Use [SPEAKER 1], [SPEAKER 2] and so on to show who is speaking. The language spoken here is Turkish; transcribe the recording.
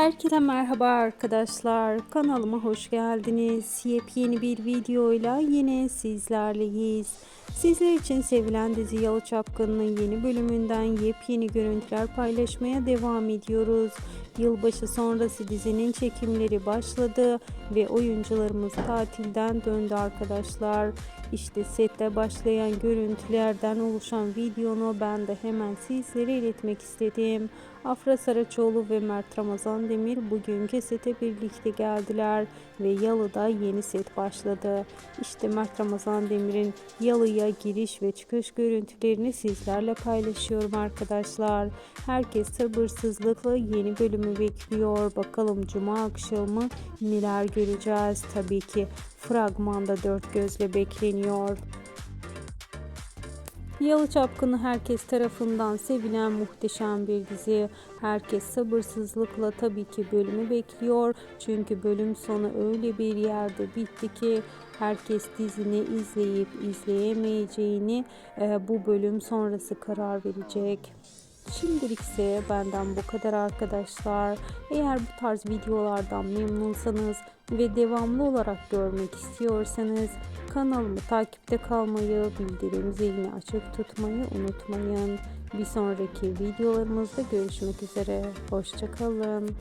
[SPEAKER 1] Herkese merhaba arkadaşlar. Kanalıma hoş geldiniz. Yepyeni bir videoyla yine sizlerleyiz. Sizler için sevilen dizi Yalı Çapkını'nın yeni bölümünden yepyeni görüntüler paylaşmaya devam ediyoruz. Yılbaşı sonrası dizinin çekimleri başladı ve oyuncularımız tatilden döndü arkadaşlar. İşte sette başlayan görüntülerden oluşan videonu ben de hemen sizlere iletmek istedim. Afra Saraçoğlu ve Mert Ramazan Demir bugünkü sete birlikte geldiler ve Yalı'da yeni set başladı. İşte Mert Ramazan Demir'in Yalı'ya giriş ve çıkış görüntülerini sizlerle paylaşıyorum arkadaşlar. Herkes sabırsızlıkla yeni bölümü bekliyor. Bakalım cuma akşamı neler göreceğiz. Tabii ki fragmanda dört gözle bekleniyor. Yalı Çapkını herkes tarafından sevilen muhteşem bir dizi. Herkes sabırsızlıkla tabii ki bölümü bekliyor. Çünkü bölüm sonu öyle bir yerde bitti ki herkes dizini izleyip izleyemeyeceğini e, bu bölüm sonrası karar verecek. Şimdilik ise benden bu kadar arkadaşlar. Eğer bu tarz videolardan memnunsanız ve devamlı olarak görmek istiyorsanız kanalımı takipte kalmayı, bildirim zilini açık tutmayı unutmayın. Bir sonraki videolarımızda görüşmek üzere. Hoşçakalın.